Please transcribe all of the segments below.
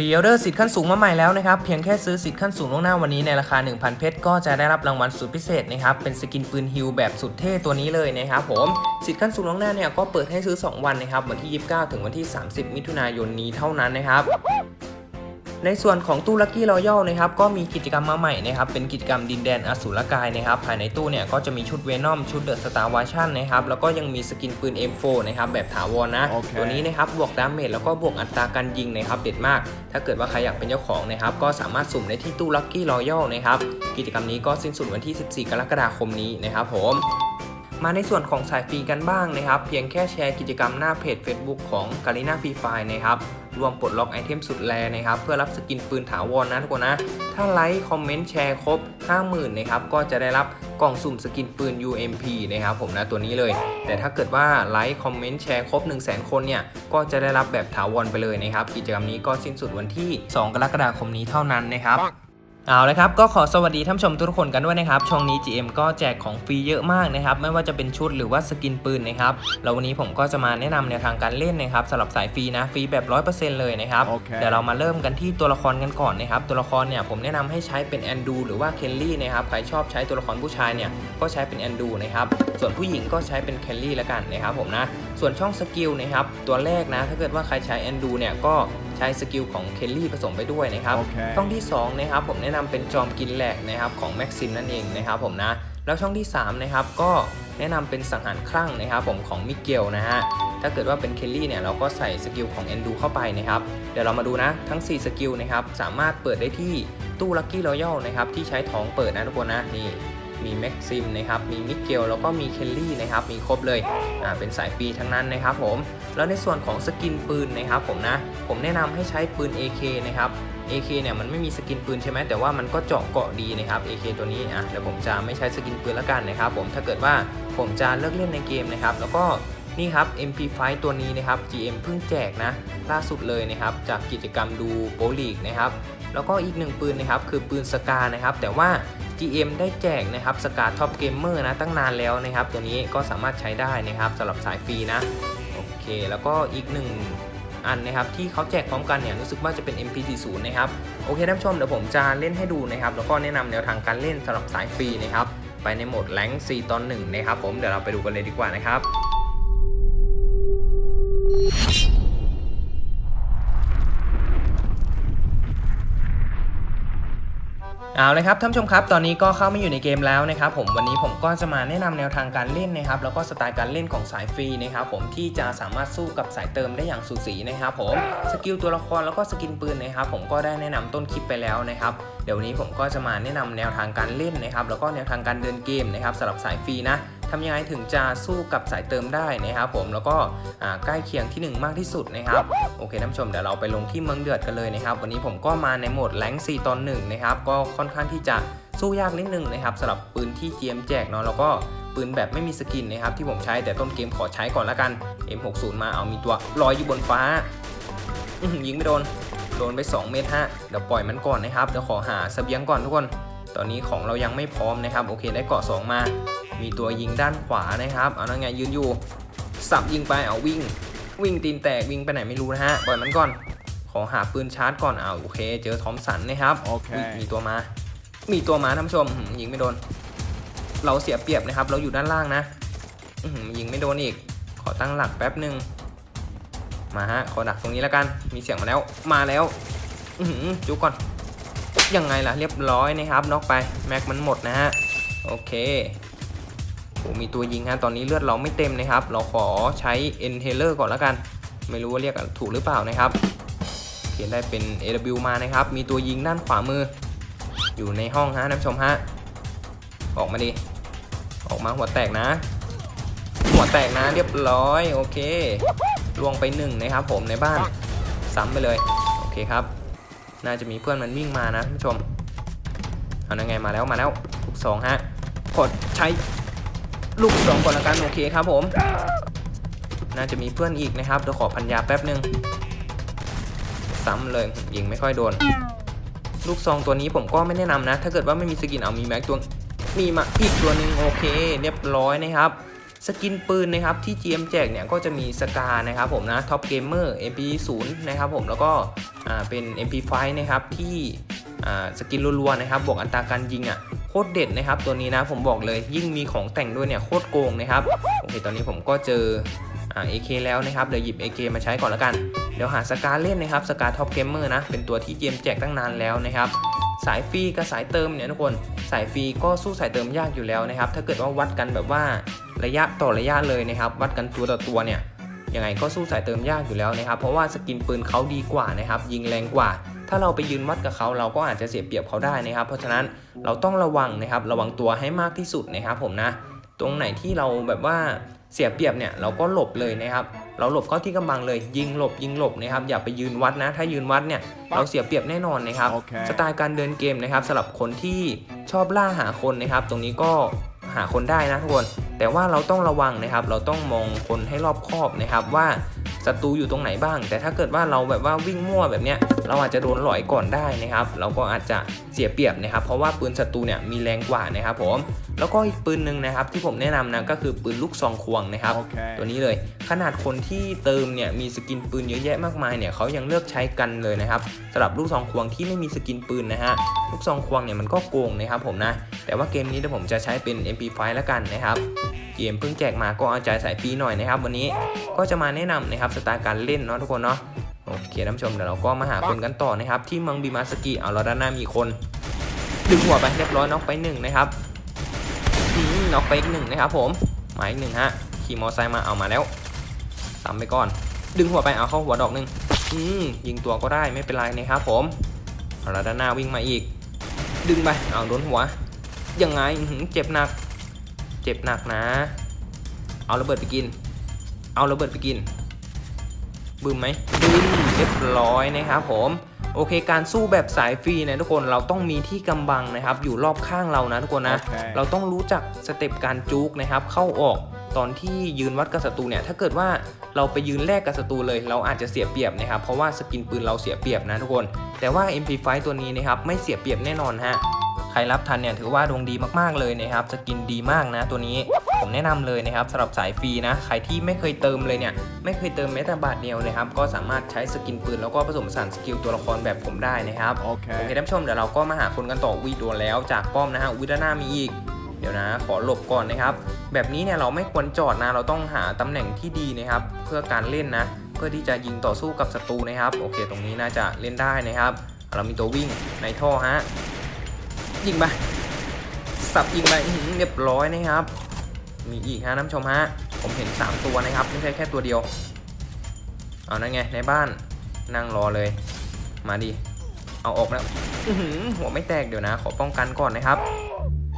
พรีออเดอร์สิทธิ์ขั้นสูงมาใหม่แล้วนะครับ เพียงแค่ซื้อสิทธิ์ขั้นสูงล่วงหน้าวันนี้ในราคา 1,000 เพชรก็จะได้รับรางวัลสุดพิเศษนะครับ เป็นสกินปืนฮิลแบบสุดเท่ตัวนี้เลยนะครับผม สิทธิ์ขั้นสูงล่วงหน้าเนี่ยก็เปิดให้ซื้อ 2 วันนะครับ วันที่ 29 ถึงวันที่ 30 มิถุนายนนี้เท่านั้นนะครับ ในส่วนของตู้ลัคกี้รอยัลนะครับก็มีกิจกรรมมาใหม่นะครับเป็นกิจกรรมดินแดนอสูรกายนะครับภายในตู้เนี่ยก็จะมีชุดเวนอมชุดเดอะสตาร์วาชั่นนะครับแล้วก็ยังมีสกินปืน M4 นะครับแบบถาวรนะโอเคตัวนี้นะครับบวกดาเมจแล้วก็บวกอัตราการยิงนะครับเด็ดมาก ถ้าเกิดว่าใครอยากเป็นเจ้าของนะครับก็สามารถสุ่มได้ที่ตู้ลัคกี้รอยัลนะครับกิจกรรมนี้ก็สิ้นสุดวันที่ 14 กรกฎาคมนี้นะครับผม มาในส่วนของสายฟรีกันบ้างนะครับ เพียงแค่แชร์กิจกรรมหน้าเพจ Facebook ของ g a r i n a Free Fire นะครับรวมปลดล็อกไอเทมสุดแรนะครับ เพื่อรับสกินปืนถาวรนะทุกคนนะ ถ้าไลค์คอมเมนต์แชร์ครบ 50,000นะครับก็จะได้รับกล่องสุ่มสกินปืน UMP นะครับผมนะตัวนี้เลย แต่ถ้าเกิดว่าไลค์คอมเมนต์แชร์ครบ 1 0 0 0 0 0 คนเนี่ยก็จะได้รับแบบถาวรไปเลยนะครับ กิจกรรมนี้ก็สิ้นสุดวันที่ 2 กรกฎาคมนี้เท่านั้นนะครับ เอาละครับก็ขอสวัสดีท่านผู้ชมทุกคนกันด้วยนะครับช่องนี้ GM ก็แจกของฟรีเยอะมากนะครับไม่ว่าจะเป็นชุดหรือว่าสกินปืนนะครับแล้ววันนี้ผมก็จะมาแนะนำแนวทางการเล่นนะครับสำหรับสายฟรีนะฟรีแบบ 100%เลยนะครับโอเคเดี๋ยวเรามาเริ่มกันที่ตัวละครกันก่อนนะครับตัวละครเนี่ยผมแนะนำให้ใช้เป็นแอนดูหรือว่าเคนลี่นะครับใครชอบใช้ตัวละครผู้ชายเนี่ยก็ใช้เป็นแอนดูนะครับส่วนผู้หญิงก็ใช้เป็นเคนลี่แล้วกันนะครับผมนะส่วนช่องสกิลนะครับตัวแรกนะถ้าเกิดว่าใครใช้แอนดูเนี่ยก็ ใช้สกิลของเคนลี่ผสมไปด้วยนะครับโอเคช่องที่2นะครับผมแนะนำเป็นจอมกินแหลกนะครับของแม็กซิมนั่นเองนะครับผมนะแล้วช่องที่3นะครับก็แนะนำเป็นสังหารคลั่งนะครับผมของมิเกลนะฮะถ้าเกิดว่าเป็นเคลลี่เนี่ยเราก็ใส่สกิลของเอนดูเข้าไปนะครับเดี๋ยวเรามาดูนะทั้ง 4 สกิลนะครับสามารถเปิดได้ที่ตู้ลัคกี้รอยัลนะครับที่ใช้ท้องเปิดนะทุกคนนะนี่ มีแม็กซิมนะครับมีมิเกลแล้วก็มีเคลลี่นะครับมีครบเลยอ่าเป็นสายฟรีทั้งนั้นนะครับผมแล้วในส่วนของสกินปืนนะครับผมนะผมแนะนำให้ใช้ปืน AK นะครับ AK เนี่ยมันไม่มีสกินปืนใช่ไหมแต่ว่ามันก็เจาะเกาะดีนะครับ AK ตัวนี้อะเดี๋ยวผมจะไม่ใช้สกินปืนแล้วกันนะครับผมถ้าเกิดว่าผมจะเลิกเล่นในเกมนะครับแล้วก็นี่ครับ MP5 ตัวนี้นะครับ GM เพิ่งแจกนะล่าสุดเลยนะครับจากกิจกรรมดูโปลีกนะครับแล้วก็อีกหนึ่งปืนนะครับคือปืนสกานะครับแต่ว่า GM ได้แจกนะครับสกาท็อปเกมเมอร์นะตั้งนานแล้วนะครับ ตัวนี้ก็สามารถใช้ได้นะครับสำหรับสายฟรีนะโอเค แล้วก็อีกหนึ่งอันนะครับที่เขาแจกพร้อมกันเนี่ยรู้สึกว่าจะเป็น MP40 นะครับโอเคท่านผู้ชมเดี๋ยวผมจะเล่นให้ดูนะครับแล้วก็แนะนำแนวทางการเล่นสำหรับสายฟรีนะครับไปในโหมดแรง4ตอน1นะครับผมเดี๋ยวเราไปดูกันเลยดีกว่านะครับ เอาเลยครับท่านผู้ชมครับ ตอนนี้ก็เข้ามาอยู่ในเกมแล้วนะครับผมวันนี้ผมก็จะมาแนะนำแนวทางการเล่นนะครับแล้วก็สไตล์การเล่นของสายฟรีนะครับผมที่จะสามารถสู้กับสายเติมได้อย่างสูสีนะครับผมสกิลตัวละครแล้วก็สกินปืนนะครับผมก็ได้แนะนำต้นคลิปไปแล้วนะครับเดี๋ยววนนี้ผมก็จะมาแนะนำแนวทางการเล่นนะครับแล้วก็แนวทางการเดินเกมนะครับสำหรับสายฟรีนะ ทำยังไงถึงจะสู้กับสายเติมได้นะครับผมแล้วก็ใกล้เคียงที่หนึ่งมากที่สุดนะครับโอเคท่านผู้ชมเดี๋ยวเราไปลงที่เมืองเดือดกันเลยนะครับ วันนี้ผมก็มาในโหมดแรง4ตอน1นะครับก็ค่อนข้างที่จะสู้ยากนิดนึงนะครับสำหรับปืนที่ GM แจกเนาะแล้วก็ปืนแบบไม่มีสกินนะครับที่ผมใช้แต่ต้นเกมขอใช้ก่อนละกัน M60 มาเอามีตัวลอยอยู่บนฟ้าอืยิงไม่โดนโดนไป 2 เมตรฮะเดี๋ยวปล่อยมันก่อนนะครับเดี๋ยวขอหาเสบียงก่อนทุกคน ตอนนี้ของเรายังไม่พร้อมนะครับ โอเคได้เกาะสองมา มีตัวยิงด้านขวานะครับ เอานั่นไงยืนอยู่ สับยิงไปเอาวิ่ง วิ่งตีนแตกวิ่งไปไหนไม่รู้นะฮะปล่อยมันก่อน ขอหาปืนชาร์จก่อนเอาโอเค เจอทอมสันนะครับโอเคยมีตัวมา มีตัวมาท่านผู้ชมหืมยิงไม่โดน เราเสียเปรียบนะครับ เราอยู่ด้านล่างนะอื้อหือยิงไม่โดนอีก ขอตั้งหลักแป๊บหนึ่งมาฮะ ขอดักตรงนี้แล้วกัน มีเสียงมาแล้ว มาแล้วอือหือจุกก่อน ยังไงล่ะ เรียบร้อยนะครับน็อกไป แม็กมันหมดนะฮะ โอเค โอ้มีตัวยิงฮะตอนนี้เลือดเราไม่เต็มนะครับ เราขอใช้เอนเฮเลอร์ก่อนแล้วกัน ไม่รู้ว่าเรียกถูกหรือเปล่านะครับเขียนได้เป็น AW มานะครับ มีตัวยิงด้านขวามือ อยู่ในห้องฮะท่านผู้ชมฮะออกมาดิออกมาหัวแตกนะ หัวแตกนะเรียบร้อยโอเคลวงไปหนึ่งนะครับ ผมในบ้านซ้ำไปเลยโอเคครับ น่าจะมีเพื่อนมันวิ่งมานะท่านผู้ชมเอานั่นไงมาแล้วมาแล้วลูกสองฮะกดใช้ ลูกสองก่อนละกันโอเคครับผม น่าจะมีเพื่อนอีกนะครับเดี๋ยวขอพันยาแป๊บนึง ซ้ำเลยยิงไม่ค่อยโดน ลูกซองตัวนี้ผมก็ไม่แนะนำนะ ถ้าเกิดว่าไม่มีสกินเอามีแม็กตัวมีมาอีกตัวหนึ่งโอเค เรียบร้อยนะครับสกินปืนนะครับที่ GM แจกเนี่ยก็จะมีสกานะครับผมนะท็อปเกมเมอร์ MP0 นะครับผมแล้วก็เป็น MP5 นะครับที่สกินรัวๆนะครับบวกอัตราการยิงอะ โคตรเด็ดนะครับตัวนี้นะผมบอกเลยยิ่งมีของแต่งด้วยเนี่ยโคตรโกงนะครับโอเคตอนนี้ผมก็เจออ่า AK แล้วนะครับเดี๋ยวหยิบ AK มาใช้ก่อนละกัน เดี๋ยวหาสกาเล่นนะครับสกาท็อปเกมเมอร์นะเป็นตัวที่ GM แจกตั้งนานแล้วนะครับสายฟรีกับสายเติมเนี่ยทุกคนสายฟรีก็สู้สายเติมยากอยู่แล้วนะครับถ้าเกิดว่าวัดกันแบบว่าระยะต่อระยะเลยนะครับวัดกันตัวต่อตัวเนี่ยยังไงก็สู้สายเติมยากอยู่แล้วนะครับ เพราะว่าสกินปืนเขาดีกว่านะครับยิงแรงกว่า ถ้าเราไปยืนวัดกับเขาเราก็อาจจะเสียเปรียบเขาได้นะครับ เพราะฉะนั้นเราต้องระวังนะครับ ระวังตัวให้มากที่สุดนะครับผมนะ ตรงไหนที่เราแบบว่าเสียเปรียบเนี่ยเราก็หลบเลยนะครับ เราหลบเข้าที่กำบังเลย ยิงหลบยิงหลบนะครับ อย่าไปยืนวัดนะ ถ้ายืนวัดเนี่ยเราเสียเปรียบแน่นอนนะครับโอเคสไตล์การเดินเกมนะครับสำหรับคนที่ชอบล่าหาคนนะครับ ตรงนี้ก็หาคนได้นะทุกคน แต่ว่าเราต้องระวังนะครับ เราต้องมองคนให้รอบคอบนะครับว่า ศัตรูอยู่ตรงไหนบ้าง แต่ถ้าเกิดว่าเราแบบว่าวิ่งมั่วแบบเนี้ยเราอาจจะโดนหลอยก่อนได้นะครับ เราก็อาจจะเสียเปรียบนะครับ เพราะว่าปืนศัตรูเนี่ยมีแรงกว่านะครับผมแล้วก็อีกปืนหนึ่งนะครับที่ผมแนะนำนะก็คือปืนลูกซองควงนะครับโอเคตัวนี้เลยขนาดคนที่เติมเนี่ยมีสกินปืนเยอะแยะมากมายเนี่ยเขายังเลือกใช้กันเลยนะครับสำหรับลูกซองควงที่ไม่มีสกินปืนนะฮะลูกซองควงเนี่ยมันก็โกงนะครับผมนะแต่ว่าเกมนี้เดี๋ยวผมจะใช้เป็น MP5 แล้วกันนะครับ เกมเพิ่งแจกมาก็เอาใจใส่ฟรีหน่อยนะครับ วันนี้ก็จะมาแนะนำนะครับสไตล์การเล่นเนาะทุกคนเนาะโอเคท่านผู้ชมเดี๋ยวเราก็มาหาคนกันต่อนะครับ ที่มืองบิมาสกิเอาเราด้านหน้ามีคนดึงหัวไปเรียบร้อยน็อกไปหนึ่งนะครับน็อกไปอีกหนึ่งนะครับผมมาอีกหนึ่งฮะขี่มอไซค์มาเอามาแล้วซ้ำไปก่อน ดึงหัวไปเอาเข้าหัวดอกหนึ่งอืมยิงตัวก็ได้ไม่เป็นไรนะครับผมเอาละด้านหน้าวิ่งมาอีก ดึงไปเอาโดนหัวยังไงเจ็บหนัก เจ็บหนักนะ เอาระเบิดไปกิน เอาระเบิดไปกิน บึ้มไหมบึ้มเรียบร้อยนะครับผมโอเค การสู้แบบสายฟรีเนะทุกคนเราต้องมีที่กำบังนะครับ อยู่รอบข้างเรานะทุกคนนะโอเคเราต้องรู้จักสเต็ปการจุกนะครับ เข้าออกตอนที่ยืนวัดกับศัตรูเนี่ย ถ้าเกิดว่าเราไปยืนแลกกับศัตรูเลย เราอาจจะเสียเปรียบนะครับ เพราะว่าสกินปืนเราเสียเปรียบนะทุกคน แต่ว่า MP5 ตัวนี้นะครับไม่เสียเปรียบแน่นอนฮะใค รรับทันเนี่ยถือว่าดวงดีมากๆเลยนะครับสกินดีมากนะตัวนี้ผมแนะนำเลยนะครับสำหรับสายฟรีนะใครที่ไม่เคยเติมเลยเนี่ยไม่เคยเติมแม้แต่บาทเดียวนะครับก็สามารถใช้สกินปืนแล้วก็ผสมผสานสกิลตัวละครแบบผมได้นะครับโอเคโอเคท่านผู้ชมเดี๋ยวเราก็มาหาคนกันต่อวีโดนแล้วจากป้อมนะฮะวิด้านหน้ามีอีกเดี๋ยวนะขอหลบก่อนนะครับ แบบนี้เนี่ยเราไม่ควรจอดนะเราต้องหาตำแหน่งที่ดีนะครับ เพื่อการเล่นนะ เพื่อที่จะยิงต่อสู้กับศัตรูนะครับ โอเค ตรงนี้น่าจะเล่นได้นะครับ เรามีตัววิ่งในท่อฮะ ยิงไปสับยิงไปอื้อหือเรียบร้อยนะครับ มีอีกฮะน้ำชมฮะ ผมเห็น 3 ตัวนะครับ ไม่ใช่แค่ตัวเดียว เอานั่นไงในบ้านนั่งรอเลย มาดิ เอาออกแล้วหัวไม่แตกเดี๋ยวนะ ขอป้องกันก่อนนะครับ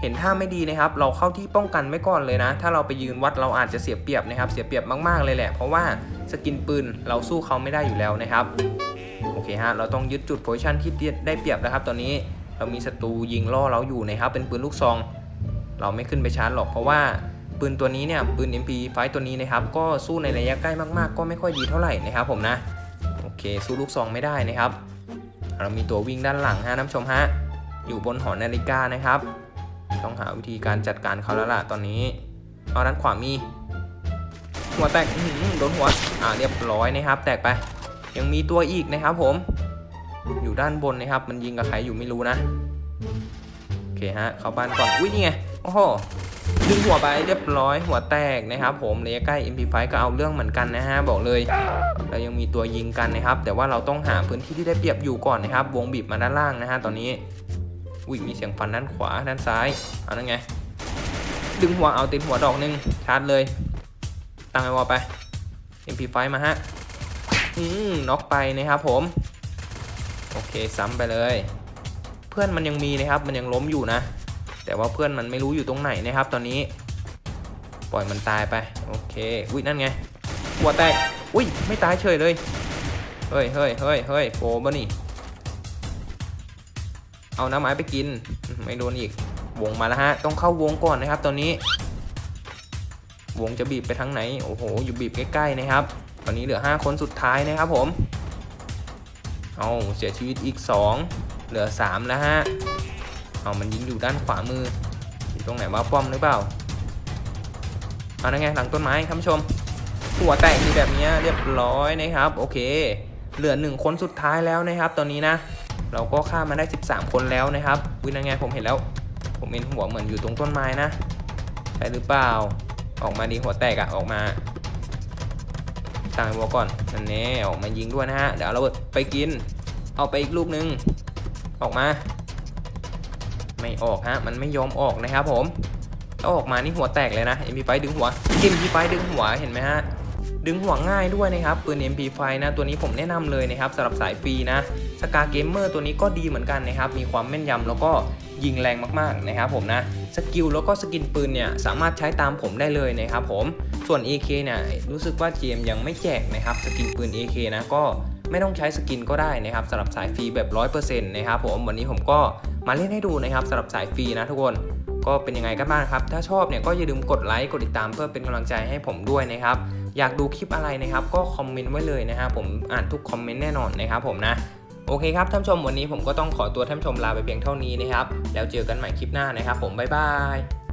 เห็นท่าไม่ดีนะครับ เราเข้าที่ป้องกันไว้ก่อนเลยนะ ถ้าเราไปยืนวัดเราอาจจะเสียเปรียบนะครับ เสียเปรียบมากๆเลยแหละ เพราะว่าสกินปืนเราสู้เขาไม่ได้อยู่แล้วนะครับ โอเคฮะ เราต้องยึดจุดโพซิชันที่ได้เปรียบนะครับตอนนี้ เรามีศัตรูยิงล่อเราอยู่นะครับ เป็นปืนลูกซอง เราไม่ขึ้นไปชาร์จหรอกเพราะว่าปืนตัวนี้เนี่ยปืน MP5 ตัวนี้นะครับ ก็สู้ในระยะใกล้มากๆ ก็ไม่ค่อยดีเท่าไหร่นะครับ ผมนะโอเค สู้ลูกซองไม่ได้นะครับ เรามีตัววิ่งด้านหลังฮะน้ำชมฮะอยู่บนหอนาฬิกานะครับ ต้องหาวิธีการจัดการเขาแล้วล่ะตอนนี้เอาด้านขวามีหัวแตกโดนหัวอ่าเรียบร้อยนะครับ แตกไป ยังมีตัวอีกนะครับผม อยู่ด้านบนนะครับ มันยิงกับใครอยู่ไม่รู้นะ โอเคฮะ เข้าบ้านก่อน อุ้ยนี่ไง โอ้โห ดึงหัวไปเรียบร้อย หัวแตกนะครับ ผมระยะใกล้ MP5 ก็เอาเรื่องเหมือนกันนะฮะ บอกเลย เรายังมีตัวยิงกันนะครับ แต่ว่าเราต้องหาพื้นที่ที่ได้เปรียบอยู่ก่อนนะครับ วงบีบมาด้านล่างนะฮะ ตอนนี้ อุ้ย มีเสียงฟันด้านขวา ด้านซ้าย เอานั่นไง ดึงหัวเอาติดหัวดอกหนึงชาร์จเลย ตั้งไอวอลไป MP5 มาฮะ อืมน็อกไปนะครับผม โอเคซ้ำไปเลย เพื่อนมันยังมีนะครับ มันยังล้มอยู่นะ แต่ว่าเพื่อนมันไม่รู้อยู่ตรงไหนนะครับ ตอนนี้ ปล่อยมันตายไป โอเคอุ้ยนั่นไงหัวแตกอุ้ยไม่ตายเฉยเลย เฮ้ยเฮ้ยเฮ้ยเฮ้ยโฟบะนี่ เอาน้ำไม้ไปกิน ไม่โดนอีก วงมาแล้วฮะ ต้องเข้าวงก่อนนะครับ ตอนนี้ วงจะบีบไปทางไหน โอ้โห อยู่บีบใกล้ๆนะครับ ตอนนี้เหลือ 5 คนสุดท้ายนะครับผม เอาเสียชีวิตอีก 2 เหลือ 3 แล้วฮะ เอามันยิงอยู่ด้านขวามือ อยู่ตรงไหนว่าป้อมหรือเปล่า เอาได้ไงหลังต้นไม้ท่านผู้ชม หัวแตกมีแบบเนี้ยเรียบร้อยนะครับ โอเค เหลือหนึ่งคนสุดท้ายแล้วนะครับ ตอนนี้นะ เราก็ฆ่ามาได้ 13 คนแล้วนะครับวินังไงผมเห็นแล้ว ผมเห็นหัวเหมือนอยู่ตรงต้นไม้นะใช่หรือเปล่า ออกมาดีหัวแตกอะออกมา ตั้งหัวก่อนนั่นแน่ออกมายิงด้วยนะฮะ เดี๋ยวเราไปกิน เอาไปอีกลูกนึง ออกมา ไม่ออกฮะ มันไม่ยอมออกนะครับผมถ้าออกมานี่หัวแตกเลยนะ MP5 ดึงหัวกิน MP5 ดึงหัวเห็นไหมฮะดึงหัวง่ายด้วยนะครับปืน MP5 นะตัวนี้ผมแนะนำเลยนะครับสำหรับสายฟรีนะสกาเกมเมอร์ตัวนี้ก็ดีเหมือนกันนะครับมีความแม่นยำแล้วก็ยิงแรงมากๆนะครับผมนะสกิลแล้วก็สกินปืนเนี่ยสามารถใช้ตามผมได้เลยนะครับผม ส่วน AK เนี่ยรู้สึกว่าเจมยังไม่แจกนะครับสกินปืน AK นะก็ไม่ต้องใช้สกินก็ได้นะครับสำหรับสายฟรีแบบ 100%นะครับผมวันนี้ผมก็มาเล่นให้ดูนะครับสำหรับสายฟรีนะทุกคนก็เป็นยังไงกันบ้างครับ ถ้าชอบเนี่ยก็อย่าลืมกดไลค์กดติดตามเพื่อเป็นกำลังใจให้ผมด้วยนะครับ อยากดูคลิปอะไรนะครับ ก็คอมเมนต์ไว้เลยนะครับผมอ่านทุกคอมเมนต์แน่นอนนะครับผมนะ โอเคครับท่านชมวันนี้ผมก็ต้องขอตัวท่านชมลาไปเพียงเท่านี้นะครับ แล้วเจอกันใหม่คลิปหน้านะครับ ผมบ๊ายบาย